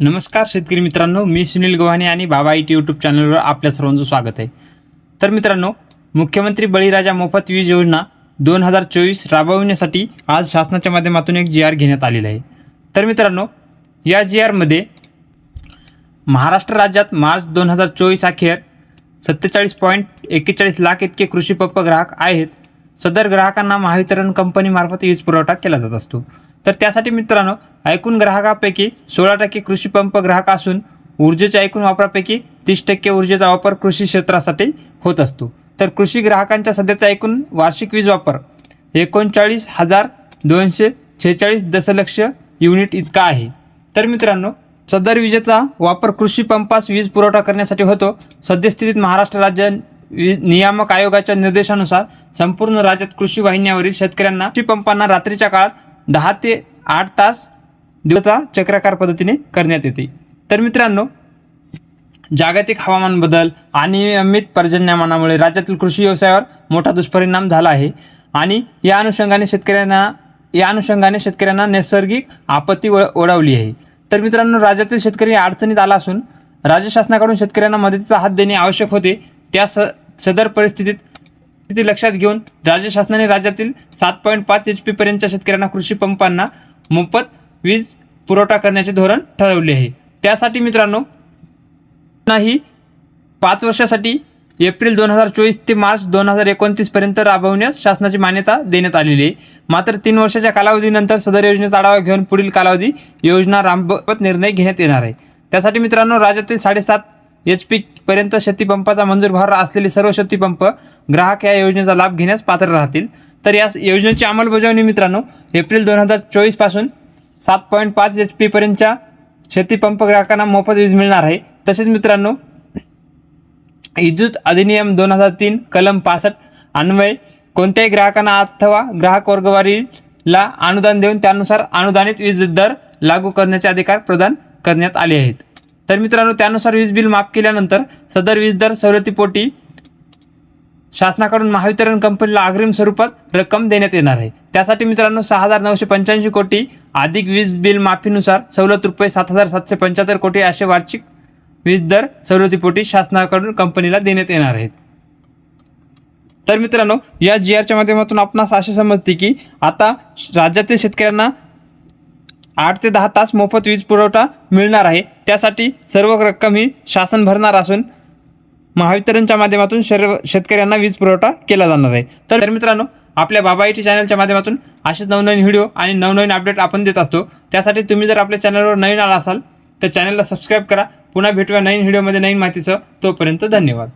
नमस्कार शेतकरी मित्रांनो मी सुनील गव्हाणे आणि बाबा इट यूट्यूब चॅनलवर आपल्या सर्वांचं स्वागत आहे. तर मित्रांनो मुख्यमंत्री बळीराजा मोफत वीज योजना दोन हजार चोवीस राबविण्यासाठी आज शासनाच्या माध्यमातून एक जी आर घेण्यात आलेला आहे. तर मित्रांनो या जी आरमध्ये महाराष्ट्र राज्यात मार्च दोन हजार चोवीस अखेर सत्तेचाळीस पॉईंट एक्केचाळीस लाख इतके कृषी पंप ग्राहक आहेत. सदर ग्राहकांना महावितरण कंपनीमार्फत वीज पुरवठा केला जात असतो. तर त्यासाठी मित्रांनो ऐकून ग्राहकापैकी सोळा टक्के कृषी पंप ग्राहक असून ऊर्जेच्या एकूण वापरापैकी तीस टक्के ऊर्जेचा वापर कृषी क्षेत्रासाठी होत असतो. तर कृषी ग्राहकांच्या सध्याचा एकूण वार्षिक वीज वापर एकोणचाळीस हजार दोनशे छेचाळीस दशलक्ष युनिट इतका आहे. तर मित्रांनो सदर विजेचा वापर कृषी पंपास वीज पुरवठा करण्यासाठी होतो. सद्यस्थितीत महाराष्ट्र राज्य वी- नियामक आयोगाच्या निर्देशानुसार संपूर्ण राज्यात कृषी वाहिन्यावरील शेतकऱ्यांना कृषी पंपांना रात्रीच्या काळात दहा ते आठ तास दिवसा चक्राकार पद्धतीने करण्यात येते. तर मित्रांनो जागतिक हवामान बदल आणि अमित पर्जन्यमानामुळे राज्यातील कृषी व्यवसायावर मोठा दुष्परिणाम झाला आहे. आणि या अनुषंगाने शेतकऱ्यांना या अनुषंगाने शेतकऱ्यांना नैसर्गिक आपत्ती व ओढावली आहे. तर मित्रांनो राज्यातील शेतकरी अडचणीत आला असून राज्य शासनाकडून शेतकऱ्यांना मदतीचा हात देणे आवश्यक होते. त्या स सदर परिस्थितीत स्थिती लक्षात घेऊन राज्य शासनाने राज्यातील सात पॉईंट पाच एच पी पर्यंतच्या शेतकऱ्यांना कृषी पंपांना मोफत वीज पुरवठा करण्याचे धोरण ठरवले आहे. त्यासाठी मित्रांनो नाही पाच वर्षासाठी एप्रिल दोन हजार चोवीस ते मार्च दोन हजार एकोणतीसपर्यंत राबवण्यास शासनाची मान्यता देण्यात आलेली आहे. मात्र तीन वर्षाच्या कालावधीनंतर सदर योजनेचा आढावा घेऊन पुढील कालावधी योजना राबवत निर्णय घेण्यात येणार आहे. त्यासाठी मित्रांनो राज्यातील साडेसात एच पी पर्यंत शेतीपंपाचा मंजूर भार असलेले सर्व शेतीपंप ग्राहक या योजनेचा लाभ घेण्यास पात्र राहतील. तर या योजनेची अंमलबजावणी मित्रांनो एप्रिल दोन हजार चोवीसपासून सात पॉईंट पाच एच पीपर्यंतच्या शेतीपंप ग्राहकांना मोफत वीज मिळणार आहे. तसेच मित्रांनो विद्युत अधिनियम दोन हजार तीन कलम पासष्ट अन्वय कोणत्याही ग्राहकांना अथवा ग्राहक वर्गवारीला अनुदान देऊन त्यानुसार अनुदानित वीज दर लागू करण्याचे अधिकार प्रदान करण्यात आले आहेत. तर मित्रांनो त्यानुसार वीज बिल माफ केल्यानंतर सदर वीज दर सवलतीपोटी शासनाकडून महावितरण कंपनीला अग्रिम स्वरूपात रक्कम देण्यात येणार आहे. त्यासाठी मित्रांनो सहा हजार नऊशे पंच्याऐंशी कोटी अधिक वीज बिल माफीनुसार सवलत रुपये सात हजार सातशे पंच्याहत्तर कोटी असे वार्षिक वीज दर सवलतीपोटी शासनाकडून कंपनीला देण्यात येणार आहेत. तर मित्रांनो या जी आरच्या माध्यमातून आपणास असे समजते की आता राज्यातील शेतकऱ्यांना आठ ते दहा तास मोफत वीज पुरवठा मिळणार आहे. त्यासाठी सर्व रक्कम ही शासन भरणार असून महावितरणच्या माध्यमातून सर्व शेतकऱ्यांना वीज पुरवठा केला जाणार आहे. तर मित्रांनो आपल्या बाबा आय टी चॅनलच्या माध्यमातून असेच नवनवीन व्हिडिओ आणि नवनवीन अपडेट आपण देत असतो. त्यासाठी तुम्ही जर आपल्या चॅनलवर नवीन आला असाल तर चॅनलला सबस्क्राईब करा. पुन्हा भेटूया नवीन व्हिडिओमध्ये नवीन माहितीसह. तोपर्यंत धन्यवाद.